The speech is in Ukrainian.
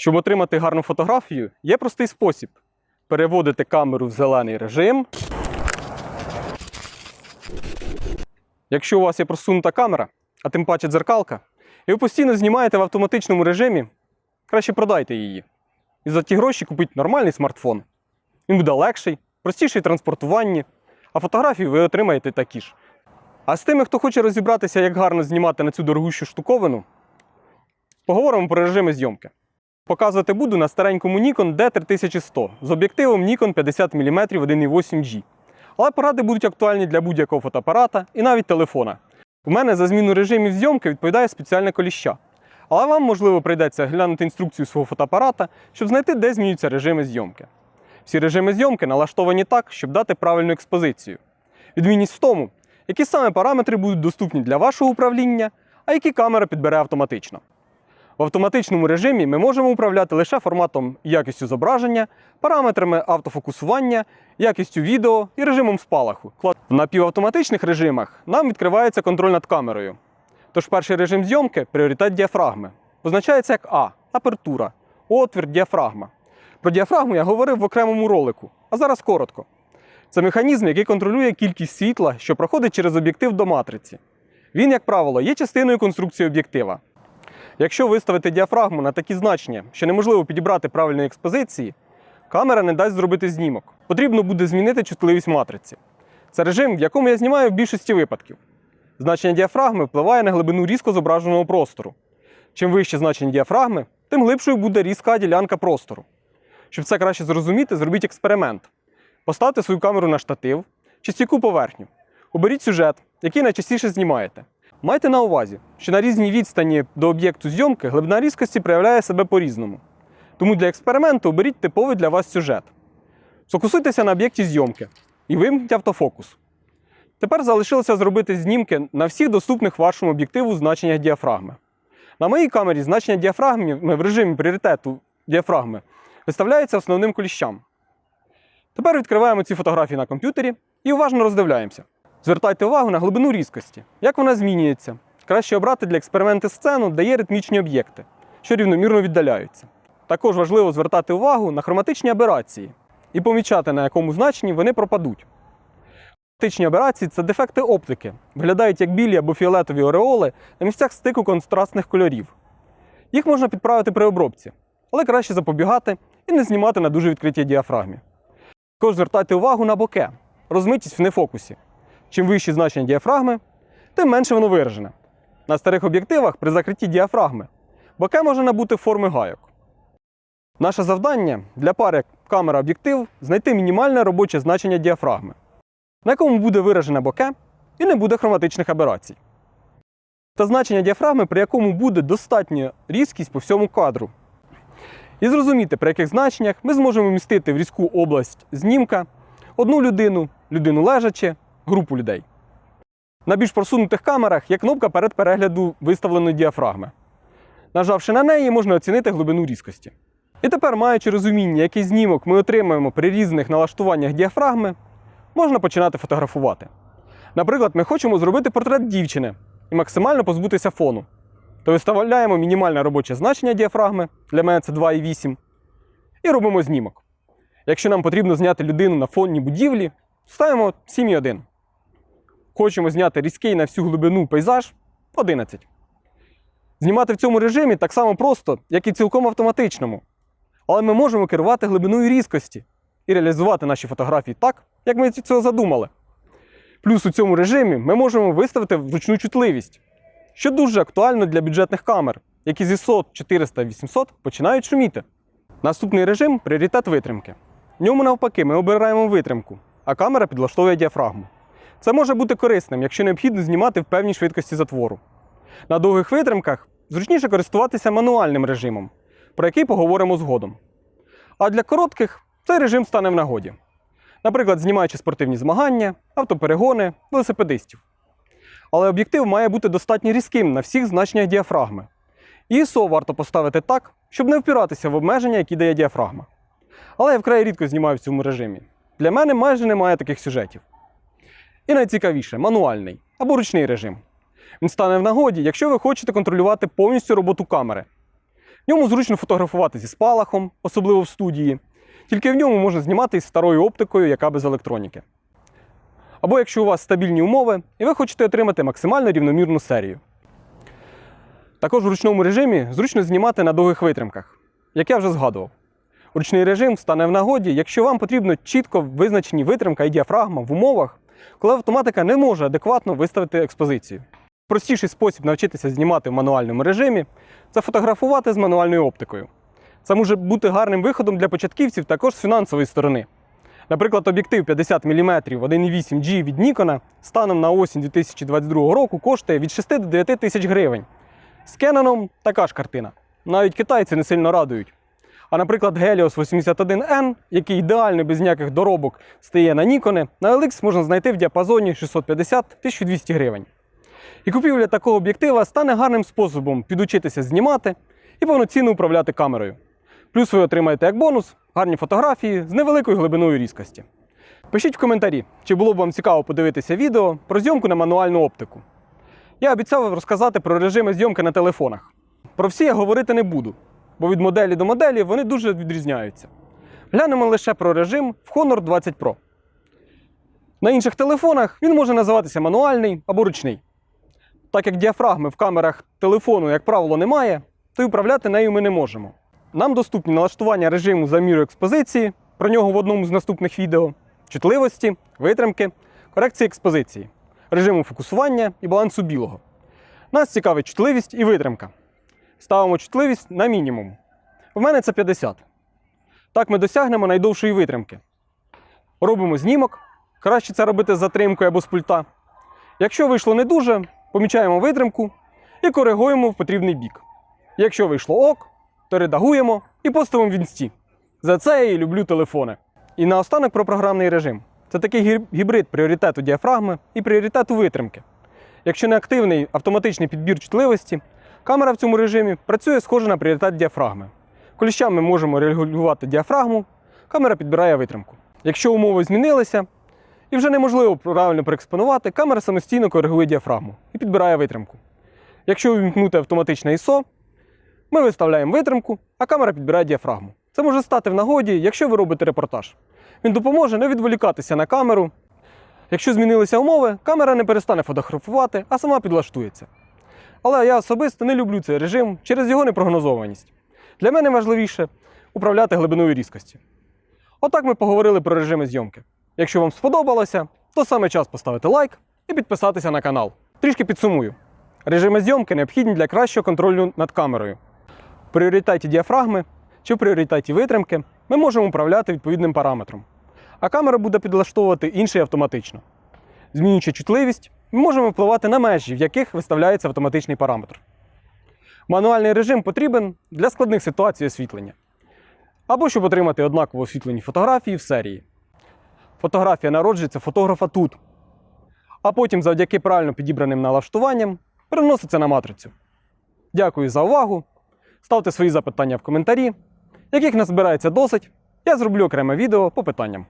Щоб отримати гарну фотографію, є простий спосіб: переводити камеру в зелений режим. Якщо у вас є просунута камера, а тим паче дзеркалка, і ви постійно знімаєте в автоматичному режимі, краще продайте її. І за ті гроші купіть нормальний смартфон. Він буде легший, простіший в транспортуванні, а фотографії ви отримаєте такі ж. А з тими, хто хоче розібратися, як гарно знімати на цю дорогущу штуковину, поговоримо про режими зйомки. Показувати буду на старенькому Nikon D3100 з об'єктивом Nikon 50 мм 1.8G. Але поради будуть актуальні для будь-якого фотоапарата і навіть телефона. У мене за зміну режимів зйомки відповідає спеціальне коліща. Але вам, можливо, прийдеться глянути інструкцію свого фотоапарата, щоб знайти, де змінюються режими зйомки. Всі режими зйомки налаштовані так, щоб дати правильну експозицію. Відмінність в тому, які саме параметри будуть доступні для вашого управління, а які камера підбере автоматично. В автоматичному режимі ми можемо управляти лише форматом якістю зображення, параметрами автофокусування, якістю відео і режимом спалаху. В напівавтоматичних режимах нам відкривається контроль над камерою. Тож перший режим зйомки пріоритет діафрагми. Позначається як А апертура, отвір, діафрагма. Про діафрагму я говорив в окремому ролику, а зараз коротко. Це механізм, який контролює кількість світла, що проходить через об'єктив до матриці. Він, як правило, є частиною конструкції об'єктива. Якщо виставити діафрагму на такі значення, що неможливо підібрати правильної експозиції, камера не дасть зробити знімок. Потрібно буде змінити чутливість матриці. Це режим, в якому я знімаю в більшості випадків. Значення діафрагми впливає на глибину різко зображеного простору. Чим вище значення діафрагми, тим глибшою буде різка ділянка простору. Щоб це краще зрозуміти, зробіть експеримент. Поставте свою камеру на штатив чи стійку поверхню. Оберіть сюжет, який найчастіше знімаєте. Майте на увазі, що на різній відстані до об'єкту зйомки глибина різкості проявляє себе по-різному. Тому для експерименту оберіть типовий для вас сюжет. Сфокусуйтеся на об'єкті зйомки і вимкніть автофокус. Тепер залишилося зробити знімки на всіх доступних вашому об'єктиву значеннях діафрагми. На моїй камері значення діафрагми в режимі пріоритету діафрагми виставляється основним коліщам. Тепер відкриваємо ці фотографії на комп'ютері і уважно роздивляємося. Звертайте увагу на глибину різкості, як вона змінюється. Краще обрати для експерименту сцену, де є ритмічні об'єкти, що рівномірно віддаляються. Також важливо звертати увагу на хроматичні аберації і помічати, на якому значенні вони пропадуть. Хроматичні аберації це дефекти оптики, виглядають як білі або фіолетові ореоли на місцях стику контрастних кольорів. Їх можна підправити при обробці, але краще запобігати і не знімати на дуже відкритій діафрагмі. Також звертайте увагу на боке, розмитість в нефокусі. Чим вищі значення діафрагми, тим менше воно виражене. На старих об'єктивах при закритті діафрагми боке може набути форми гайок. Наше завдання для пари камера-об'єктив знайти мінімальне робоче значення діафрагми, на якому буде виражене боке і не буде хроматичних аберацій. Та значення діафрагми, при якому буде достатня різкість по всьому кадру. І зрозуміти, при яких значеннях ми зможемо вмістити в різку область знімка одну людину, людину лежачи, групу людей. На більш просунутих камерах є кнопка перед перегляду виставленої діафрагми. Нажавши на неї, можна оцінити глибину різкості. І тепер, маючи розуміння, який знімок ми отримаємо при різних налаштуваннях діафрагми, можна починати фотографувати. Наприклад, ми хочемо зробити портрет дівчини і максимально позбутися фону. То виставляємо мінімальне робоче значення діафрагми, для мене це 2,8, і робимо знімок. Якщо нам потрібно зняти людину на фоні будівлі, ставимо 7,1. Хочемо зняти різкий на всю глибину пейзаж 11. Знімати в цьому режимі так само просто, як і цілком автоматичному. Але ми можемо керувати глибиною різкості і реалізувати наші фотографії так, як ми цього задумали. Плюс у цьому режимі ми можемо виставити вручну чутливість, що дуже актуально для бюджетних камер, які зі 100, 400, 800 починають шуміти. Наступний режим пріоритет витримки. В ньому навпаки ми обираємо витримку, а камера підлаштовує діафрагму. Це може бути корисним, якщо необхідно знімати в певній швидкості затвору. На довгих витримках зручніше користуватися мануальним режимом, про який поговоримо згодом. А для коротких цей режим стане в нагоді. Наприклад, знімаючи спортивні змагання, автоперегони, велосипедистів. Але об'єктив має бути достатньо різким на всіх значеннях діафрагми. І ISO варто поставити так, щоб не впиратися в обмеження, які дає діафрагма. Але я вкрай рідко знімаю в цьому режимі. Для мене майже немає таких сюжетів. І найцікавіше мануальний або ручний режим. Він стане в нагоді, якщо ви хочете контролювати повністю роботу камери. В ньому зручно фотографувати зі спалахом, особливо в студії. Тільки в ньому можна знімати із старою оптикою, яка без електроніки. Або якщо у вас стабільні умови і ви хочете отримати максимально рівномірну серію. Також в ручному режимі зручно знімати на довгих витримках, як я вже згадував. Ручний режим стане в нагоді, якщо вам потрібно чітко визначені витримка і діафрагма в умовах, коли автоматика не може адекватно виставити експозицію. Простіший спосіб навчитися знімати в мануальному режимі це фотографувати з мануальною оптикою. Це може бути гарним виходом для початківців також з фінансової сторони. Наприклад, об'єктив 50 мм 1.8G від Nikon станом на осінь 2022 року коштує від 6 до 9 тисяч гривень. З Canon така ж картина. Навіть китайці не сильно радують. А наприклад, Helios 81N, який ідеально без ніяких доробок стає на Nikon, на OLX можна знайти в діапазоні 650-1200 гривень. І купівля такого об'єктива стане гарним способом підучитися знімати і повноцінно управляти камерою. Плюс ви отримаєте як бонус гарні фотографії з невеликою глибиною різкості. Пишіть в коментарі, чи було б вам цікаво подивитися відео про зйомку на мануальну оптику. Я обіцяв розказати про режими зйомки на телефонах. Про всі я говорити не буду, бо від моделі до моделі вони дуже відрізняються. Глянемо лише про режим в Honor 20 Pro. На інших телефонах він може називатися мануальний або ручний. Так як діафрагми в камерах телефону, як правило, немає, то й управляти нею ми не можемо. Нам доступні налаштування режиму заміру експозиції, про нього в одному з наступних відео, чутливості, витримки, корекції експозиції, режиму фокусування і балансу білого. Нас цікавить чутливість і витримка. Ставимо чутливість на мінімум. В мене це 50. Так ми досягнемо найдовшої витримки. Робимо знімок. Краще це робити з затримкою або з пульта. Якщо вийшло не дуже, помічаємо витримку і коригуємо в потрібний бік. Якщо вийшло ок, то редагуємо і поставимо в інсті. За це я і люблю телефони. І наостанок про програмний режим. Це такий гібрид пріоритету діафрагми і пріоритету витримки. Якщо не активний автоматичний підбір чутливості, камера в цьому режимі працює схоже на пріоритет діафрагми. Кліщами ми можемо регулювати діафрагму, камера підбирає витримку. Якщо умови змінилися і вже неможливо правильно проекспонувати, камера самостійно коригує діафрагму і підбирає витримку. Якщо увімкнути автоматичне ISO, ми виставляємо витримку, а камера підбирає діафрагму. Це може стати в нагоді, якщо ви робите репортаж. Він допоможе не відволікатися на камеру. Якщо змінилися умови, камера не перестане фотографувати, а сама підлаштується. Але я особисто не люблю цей режим через його непрогнозованість. Для мене важливіше управляти глибиною різкості. Отак ми поговорили про режими зйомки. Якщо вам сподобалося, то саме час поставити лайк і підписатися на канал. Трішки підсумую. Режими зйомки необхідні для кращого контролю над камерою. В пріоритеті діафрагми чи в пріоритеті витримки ми можемо управляти відповідним параметром, а камера буде підлаштовувати інший автоматично. Змінюючи чутливість, ми можемо впливати на межі, в яких виставляється автоматичний параметр. Мануальний режим потрібен для складних ситуацій освітлення або щоб отримати однаково освітлені фотографії в серії. Фотографія народжується фотографа тут, а потім завдяки правильно підібраним налаштуванням переноситься на матрицю. Дякую за увагу. Ставте свої запитання в коментарі. Яких назбирається досить, я зроблю окреме відео по питанням.